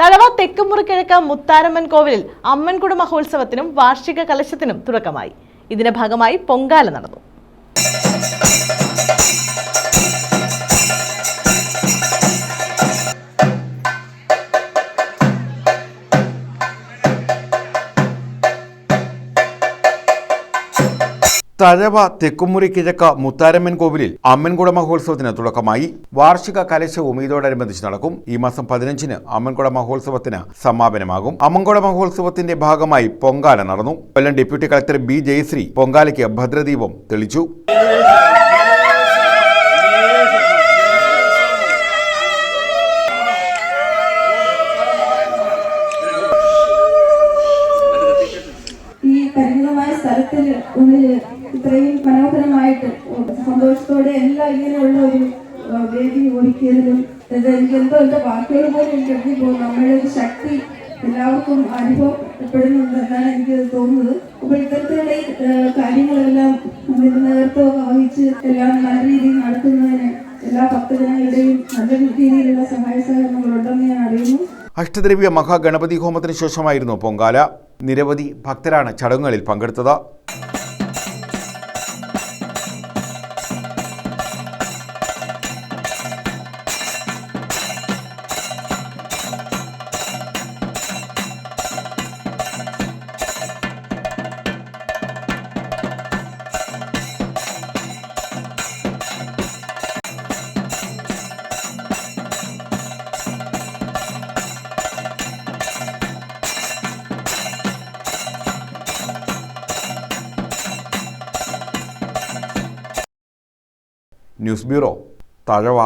തഴവ തെക്കുമുറിക്കിഴക്ക് മുത്താരമ്മൻ കോവിലിൽ അമ്മൻകുട മഹോത്സവത്തിനും വാർഷിക കലശത്തിനും തുടക്കമായി. ഇതിന്റെ ഭാഗമായി പൊങ്കാല നടന്നു. തഴവ തെക്കുമുറി കിഴക്ക മുത്താരമ്മൻ കോവിലിൽ അമ്മൻകുട മഹോത്സവത്തിന് തുടക്കമായി. വാർഷിക കലശവും ഇതോടനുബന്ധിച്ച് നടക്കും. ഈ മാസം പതിനഞ്ചിന് അമ്മൻകുട മഹോത്സവത്തിന് സമാപനമാകും. അമ്മൻകുട മഹോത്സവത്തിന്റെ ഭാഗമായി പൊങ്കാല നടന്നു. Kollam deputy collector B Jayasree പൊങ്കാലയ്ക്ക് ഭദ്രദീപം തെളിച്ചു. ഈ പരിമിതമായ ഉള്ളിൽ ഇത്രയും മനോഹരമായിട്ട് സന്തോഷത്തോടെ എല്ലാം ഇങ്ങനെയുള്ള ഒരു വേദി ഒരുക്കിയതിലും എനിക്ക് എന്തോ എന്റെ വാക്കുകൾ പോലും എനിക്ക് എഴുതി പോകും. നമ്മുടെ ഒരു ശക്തി എല്ലാവർക്കും അനുഭവപ്പെടുന്നുണ്ട് എന്നാണ് എനിക്ക് തോന്നുന്നത്. അപ്പോൾ ഇത്തരത്തിലുള്ള ഈ കാര്യങ്ങളെല്ലാം ഇതിന്റെ നേതൃത്വം വഹിച്ച് എല്ലാം നല്ല രീതിയിൽ നടത്തുന്നതിന് എല്ലാ ഭക്തജനങ്ങളുടെയും നല്ല രീതിയിലുള്ള സഹായ സഹകരണങ്ങളുണ്ടെന്ന് ഞാൻ അറിയുന്നു. അഷ്ടദ്രവ്യ മഹാഗണപതി ഹോമത്തിന് ശേഷമായിരുന്നു പൊങ്കാല. നിരവധി ഭക്തരാണ് ചടങ്ങുകളിൽ പങ്കെടുത്തത്. News bureau Thazhava.